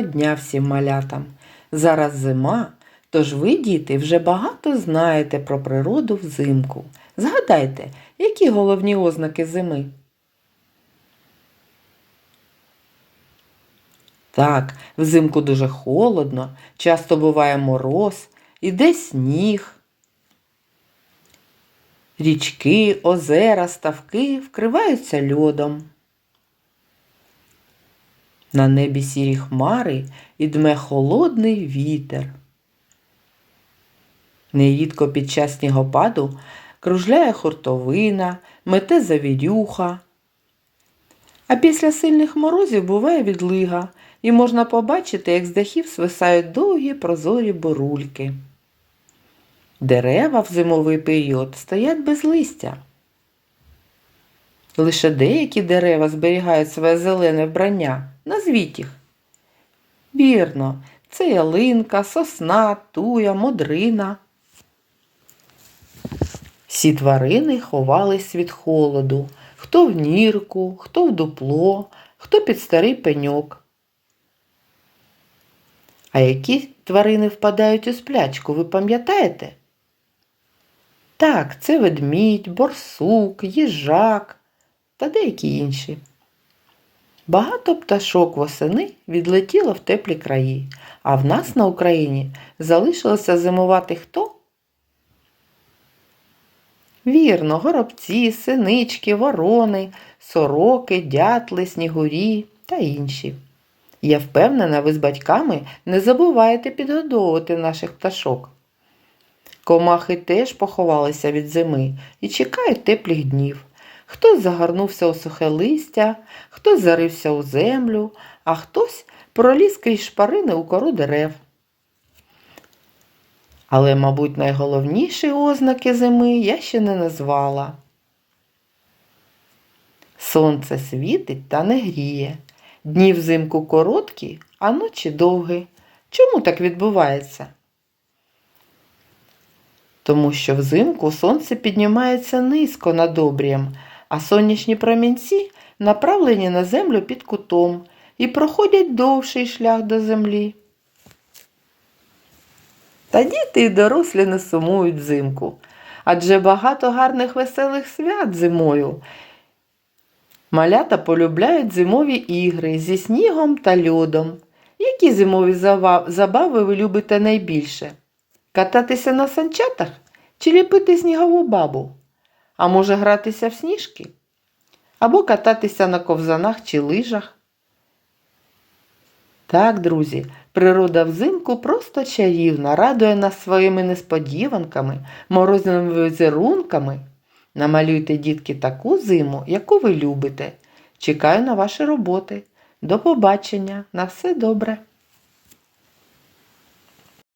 дня всім малятам! Зараз зима, тож ви, діти, вже багато знаєте про природу взимку. Згадайте, які головні ознаки зими? Так, взимку дуже холодно, часто буває мороз, іде сніг. Річки, озера, ставки вкриваються льодом. На небі сірі хмари і дме холодний вітер. Нерідко під час снігопаду кружляє хуртовина, мете завірюха. А після сильних морозів буває відлига, і можна побачити, як з дахів свисають довгі прозорі бурульки. Дерева в зимовий період стоять без листя. Лише деякі дерева зберігають своє зелене вбрання. Назвіть їх. Вірно, це ялинка, сосна, туя, модрина. Всі тварини ховались від холоду, хто в нірку, хто в дупло, хто під старий пеньок. А які тварини впадають у сплячку, ви пам'ятаєте? Так, це ведмідь, борсук, їжак та деякі інші. Багато пташок восени відлетіло в теплі краї, а в нас на Україні залишилося зимувати хто? Вірно, горобці, синички, ворони, сороки, дятли, снігурі та інші. Я впевнена, ви з батьками не забуваєте підгодовувати наших пташок. Комахи теж поховалися від зими і чекають теплих днів. Хтось загорнувся у сухе листя, хтось зарився у землю, а хтось проліз крізь шпарини у кору дерев. Але, мабуть, найголовніші ознаки зими я ще не назвала. Сонце світить та не гріє. Дні взимку короткі, а ночі довгі. Чому так відбувається? Тому що взимку сонце піднімається низько над обрієм, а сонячні промінці направлені на землю під кутом і проходять довший шлях до землі. Та діти і дорослі не сумують взимку, адже багато гарних веселих свят зимою. Малята полюбляють зимові ігри зі снігом та льодом. Які зимові забави ви любите найбільше? Кататися на санчатах чи ліпити снігову бабу? А може гратися в сніжки? Або кататися на ковзанах чи лижах? Так, друзі, природа взимку просто чарівна, радує нас своїми несподіванками, морозними візерунками. Намалюйте, дітки, таку зиму, яку ви любите. Чекаю на ваші роботи. До побачення, на все добре!